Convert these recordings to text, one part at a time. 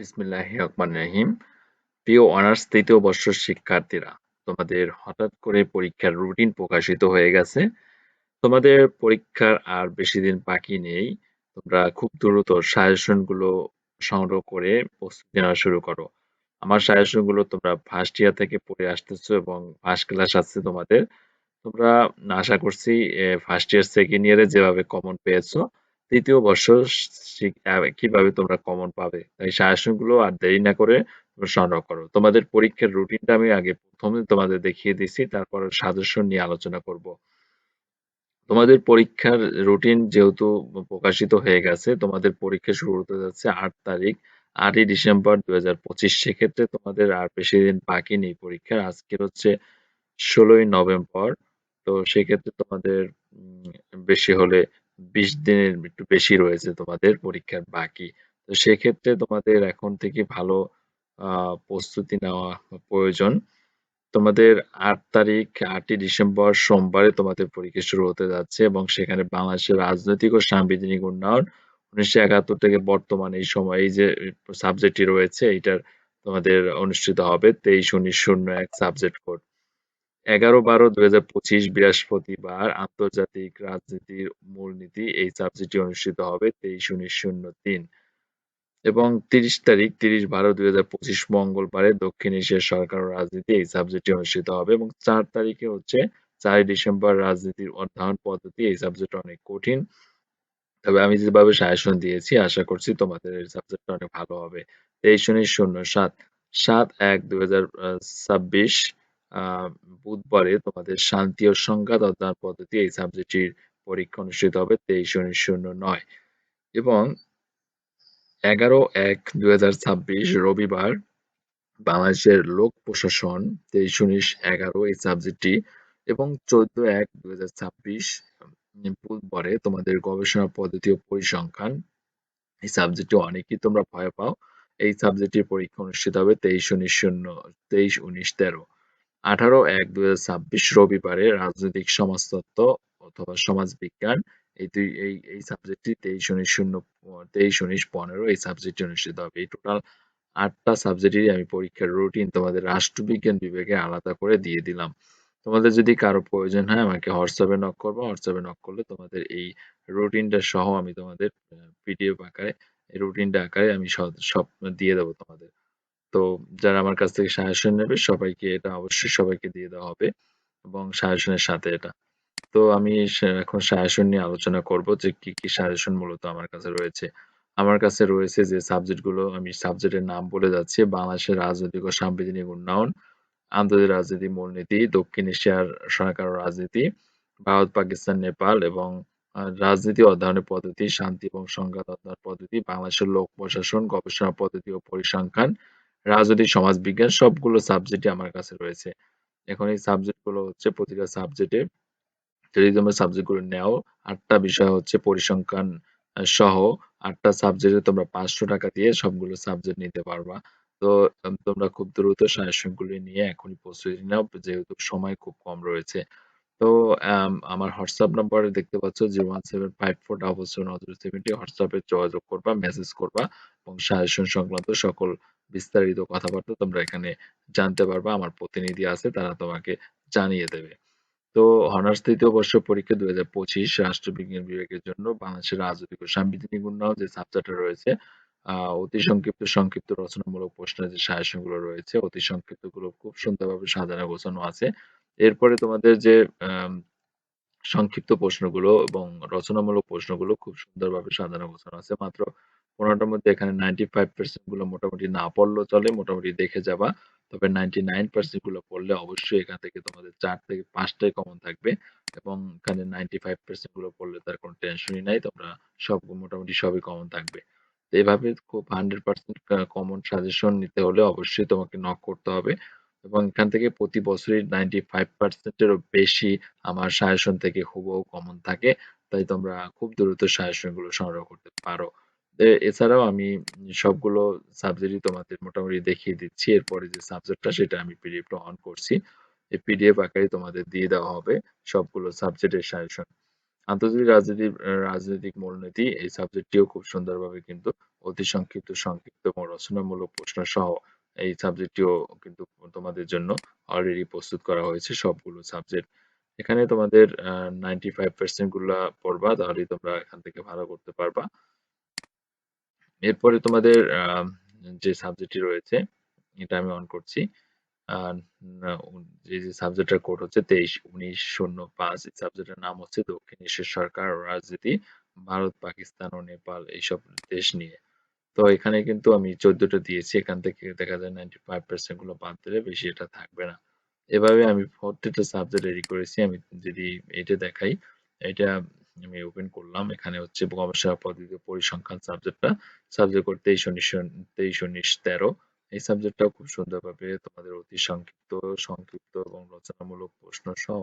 রহিম। প্রিয় অনার্স তৃতীয় বর্ষের শিক্ষার্থীরা, তোমাদের হঠাৎ করে পরীক্ষার রুটিন প্রকাশিত হয়ে গেছে। তোমাদের পরীক্ষার আর বেশি দিন বাকি নেই। তোমরা খুব দ্রুত সাজেশনগুলো সংগ্রহ করে প্রস্তুতি নেওয়া শুরু করো। আমার সাজেশনগুলো তোমরা ফার্স্ট ইয়ার থেকে পড়ে আসতেছো এবং ফার্স্ট ক্লাস আছে তোমাদের। তোমরা আশা করছি ফার্স্ট ইয়ার সেকেন্ড ইয়ারে যেভাবে কমন পেয়েছ তৃতীয় বর্ষ কীভাবে তোমরা কমন পাবে? তাই সাজেশনগুলো আর দেরি না করে সংগ্রহ করো। তোমাদের পরীক্ষার রুটিনটা আমি আগে প্রথমে তোমাদের দেখিয়ে দিছি, তারপর সাজেশন নিয়ে আলোচনা করব। তোমাদের পরীক্ষার রুটিন যেহেতু প্রকাশিত হয়ে গেছে, তোমাদের পরীক্ষা শুরু হতে যাচ্ছে আট তারিখ, আটই ডিসেম্বর দু হাজার পঁচিশ। সেক্ষেত্রে তোমাদের আর বেশি দিন বাকি নেই পরীক্ষার। আজকের হচ্ছে ষোলোই নভেম্বর, তো সেক্ষেত্রে তোমাদের বেশি হলে বিশ দিনের একটু বেশি রয়েছে তোমাদের পরীক্ষার বাকি। তো সেক্ষেত্রে তোমাদের এখন থেকে ভালো প্রস্তুতি নেওয়া প্রয়োজন। তোমাদের আট তারিখ, আটই ডিসেম্বর সোমবারে তোমাদের পরীক্ষা শুরু হতে যাচ্ছে এবং সেখানে বাংলাদেশের রাজনৈতিক ও সাংবিধানিক উন্নয়ন উনিশশো একাত্তর থেকে বর্তমানে এই সময়, এই যে সাবজেক্টটি রয়েছে, এইটার তোমাদের অনুষ্ঠিত হবে তেইশ, উনিশ, শূন্য এক সাবজেক্ট কোড এগারো বারো দুই হাজার পঁচিশ বৃহস্পতিবার আন্তর্জাতিক রাজনীতির মূলনীতি এই সাবজেক্টটি অনুষ্ঠিত হবে তেইশ উনিশ শূন্য তিন এবং তিরিশ তারিখ তিরিশ বারো দুই হাজার পঁচিশ মঙ্গলবারে দক্ষিণ এশিয়ার সরকার ও রাজনীতি এই সাবজেক্টটি অনুষ্ঠিত হবে এবং চার তারিখে হচ্ছে চারই ডিসেম্বর রাজনীতির অধ্যয়ন পদ্ধতি এই সাবজেক্ট অনেক কঠিন। তবে আমি যেভাবে সাজেশন দিয়েছি, আশা করছি তোমাদের এই সাবজেক্টটা অনেক ভালো হবে। তেইশ উনিশ শূন্য সাত সাত এক দুই হাজার ছাব্বিশ বুধবারে তোমাদের শান্তি ও সংঘাত অধ্যয়ন পদ্ধতি এই সাবজেক্টটির পরীক্ষা অনুষ্ঠিত হবে তেইশ উনিশ শূন্য নয়। এবং এগারো এক দুই রবিবার বাংলাদেশের লোক প্রশাসন তেইশ উনিশ এগারো এই সাবজেক্টটি এবং চোদ্দ এক দুই হাজার ছাব্বিশ বুধবারে তোমাদের গবেষণা পদ্ধতি ও পরিসংখ্যান এই সাবজেক্টটি অনেকেই তোমরা ভয় পাও। এই সাবজেক্টটির পরীক্ষা অনুষ্ঠিত হবে তেইশ উনিশ শূন্য, তেইশ উনিশ তেরো। আঠারো এক দুই হাজার ছাব্বিশ রবিবারে রাজনৈতিক সমাজতত্ত্ব অথবা সমাজবিজ্ঞান, এই দুই, এই এই সাবজেক্টটি তেইশ উনিশ শূন্য, তেইশ উনিশ পনেরো, এই সাবজেক্টটি অনুষ্ঠিত হবে। এই টোটাল আটটা সাবজেক্টেরই আমি পরীক্ষার রুটিন তোমাদের রাষ্ট্রবিজ্ঞান বিভাগে আলাদা করে দিয়ে দিলাম। তোমাদের যদি কারও প্রয়োজন হয়, আমাকে হোয়াটসঅ্যাপে নক করব। হোয়াটসঅ্যাপে নক করলে তোমাদের এই রুটিনটা সহ আমি তোমাদের পিডিএফ আকারে রুটিনটা আকারে আমি সব দিয়ে দেবো তোমাদের। তো যারা আমার কাছ থেকে সাজেশন নেবে, সবাইকে এটা অবশ্যই সবাইকে দিয়ে দেওয়া হবে এবং সাজেশনের সাথে এটা। তো আমি এখন সাজেশন নিয়ে আলোচনা করব যে কি কি সাজেশন মূলত আমার কাছে রয়েছে। আমার কাছে রয়েছে যে সাবজেক্টগুলো আমি সাবজেক্টের নাম বলে যাচ্ছি, বাংলাদেশের রাজনৈতিক ও সাংবিধানিক উন্নয়ন, আন্তর্জাতিক রাজনীতি, মূলনীতি, দক্ষিণ এশিয়ার সরকার রাজনীতি, ভারত, পাকিস্তান, নেপাল এবং রাজনীতি অধ্যয়নের পদ্ধতি, শান্তি এবং সংঘাত অধ্যয়ন পদ্ধতি, বাংলাদেশের লোক প্রশাসন, গবেষণা পদ্ধতি ও পরিসংখ্যান রাজনৈতিক সমাজবিজ্ঞান সবগুলো সাবজেক্টই আমার কাছে রয়েছে। এখন এই সাবজেক্টগুলো হচ্ছে প্রতিটা সাবজেক্টে যদি তোমরা সাবজেক্টগুলো নেও, আটটা বিষয় হচ্ছে পরিসংখ্যান সহ আটটা সাবজেক্টে তোমরা পাঁচশো টাকা দিয়ে সবগুলো সাবজেক্ট নিতে পারবা। তো তোমরা খুব দ্রুত সাজেশনগুলি নিয়ে এখনই প্রস্তুতি নাও, যেহেতু সময় খুব কম রয়েছে। তো আমার হোয়াটসঅ্যাপ নাম্বার দেখতে পাচ্ছ যে one seven five four double seven হোয়াটসঅ্যাপে যোগাযোগ করবা মেসেজ করবা এবং সাজেশন সংক্রান্ত সকল বিস্তারিত কথাবার্তা তোমরা এখানে জানতে পারবা, আমার প্রতিনিধি আছে, তারা তোমাকে জানিয়ে দেবে। তো অনার্স তৃতীয় বর্ষ পরীক্ষা দুই হাজার পঁচিশ রাষ্ট্রবিজ্ঞান বিভাগের জন্য বাংলাদেশের রাজনৈতিক ও সাংবিধানিক উন্নয়ন যে সাবজেক্টটা রয়েছে অতি সংক্ষিপ্ত সংক্ষিপ্ত রচনামূলক প্রশ্নের যে সাজেশনগুলো রয়েছে, অতি সংক্ষিপ্তগুলো খুব সুন্দরভাবে সাজানো গোছানো আছে। এরপরে তোমাদের যে সংক্ষিপ্ত প্রশ্নগুলো এবং রচনামূলক প্রশ্নগুলো খুব সুন্দরভাবে সাজানো গোছানো আছে, মাত্র পনেরোটার মধ্যে এখানে নাইনটি ফাইভ পার্সেন্টগুলো মোটামুটি না পড়লেও চলে, মোটামুটি দেখে যাবা। তবে নাইনটি নাইন পার্সেন্টগুলো পড়লে অবশ্যই এখান থেকে তোমাদের চার থেকে পাঁচটাই কমন থাকবে এবং এখানে নাইনটি ফাইভ পার্সেন্টগুলো পড়লে তার কোনো টেনশনই নাই, তোমরা সব মোটামুটি সবই কমন থাকবে। এভাবে খুব হান্ড্রেড পার্সেন্ট কমন সাজেশন নিতে হলে অবশ্যই তোমাকে নক করতে হবে এবং এখান থেকে প্রতি বছরই নাইনটি ফাইভ পার্সেন্টেরও বেশি আমার সাজেশন থেকে হুবহু কমন থাকে, তাই তোমরা খুব দ্রুত সাজেশনগুলো সংগ্রহ করতে পারো। এছাড়াও আমি সবগুলো সাবজেক্টই তোমাদের মোটামুটি দেখিয়ে দিচ্ছি এরপরে যে সাবজেক্টটা সেটা আমি পিডিএফটা অন করছি এই পিডিএফ আকারে তোমাদের দিয়ে দেওয়া হবে সবগুলো সাবজেক্টের সাজেশন আন্তর্জাতিক রাজনীতি রাজনৈতিক মূলনীতি এই সাবজেক্টটিও খুব সুন্দরভাবে কিন্তু অতি সংক্ষিপ্ত, সংক্ষিপ্ত এবং রচনামূলক প্রশ্ন সহ এই সাবজেক্টটিও কিন্তু তোমাদের জন্য অলরেডি প্রস্তুত করা হয়েছে সবগুলো সাবজেক্ট। এখানে তোমাদের আ 95% গুলা পড়বা তাহলেই তোমরা এখান থেকে ভালো করতে পারবা। এরপরে তোমাদের যে সাবজেক্টটি রয়েছে এটা আমি অন করছি। আ যে সাবজেক্টের কোড হচ্ছে 23-19-05 এই সাবজেক্টের নাম হচ্ছে দক্ষিণ সরকার রাজনীতি, ভারত, পাকিস্তান ও নেপাল এইসব দেশ নিয়ে। তো এখানে কিন্তু আমি 14 টা দিয়েছি। এখান থেকে দেখা যায় 95% গুলো বাদ দিলে বেশি এটা থাকবে না। এভাবে আমি প্রত্যেকটা সাবজেক্ট রেডি করেছি। আমি যদি এটা দেখাই, এইটা আমি ওপেন করলাম। এখানে হচ্ছে গবেষণা পদ্ধতি পরিসংখ্যান সাবজেক্টটা। সাবজেক্ট কোড 23-19-13 এই সাবজেক্টটাও খুব সুন্দরভাবে তোমাদের অতি সংক্ষিপ্ত, সংক্ষিপ্ত এবং রচনামূলক প্রশ্ন সহ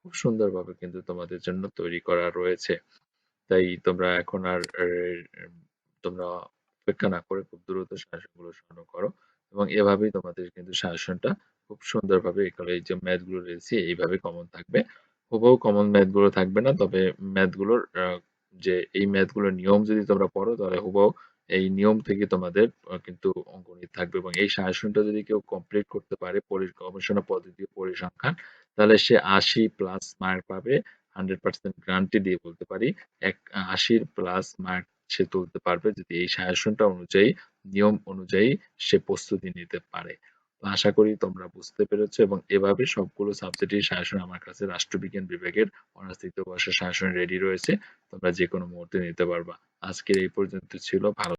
খুব সুন্দরভাবে কিন্তু তোমাদের জন্য তৈরি করা রয়েছে। তাই তোমরা এখন আর তোমরা অপেক্ষা না করে খুব দ্রুত সাজেশনগুলো সংগ্রহ করো এবং এভাবেই তোমাদের কিন্তু সাজেশনটা খুব সুন্দরভাবে এই যে ম্যাথগুলো রয়েছে এইভাবে কমন থাকবে। হুবহু কমন ম্যাথগুলো থাকবে না। তবে ম্যাথগুলোর যে এই ম্যাথগুলোর নিয়ম যদি তোমরা পড়ো তাহলে হুবহু এই নিয়ম থেকে তোমাদের কিন্তু অঙ্কনীতি থাকবে এবং এই সাজেশনটা যদি কেউ কমপ্লিট করতে পারে গবেষণা পদ্ধতি পরিসংখ্যান তাহলে সে 80 প্লাস মার্ক পাবে। 100% গ্যারান্টি দিয়ে বলতে পারি। এক 80 র প্লাস মার্ক সে তুলতে পারবে যদি এই সাজেশনটা অনুযায়ী, নিয়ম অনুযায়ী সে প্রস্তুতি নিতে পারে। আশা করি তোমরা বুঝতে পেরেছ এবং এভাবে সবগুলো সাবজেক্টের শাসন আমার কাছে রাষ্ট্রবিজ্ঞান বিভাগের অনার্স তৃতীয় বর্ষের শাসন রেডি রয়েছে। তোমরা যে কোনো মুহূর্তে নিতে পারবা। আজকের এই পর্যন্ত ছিল। ভালো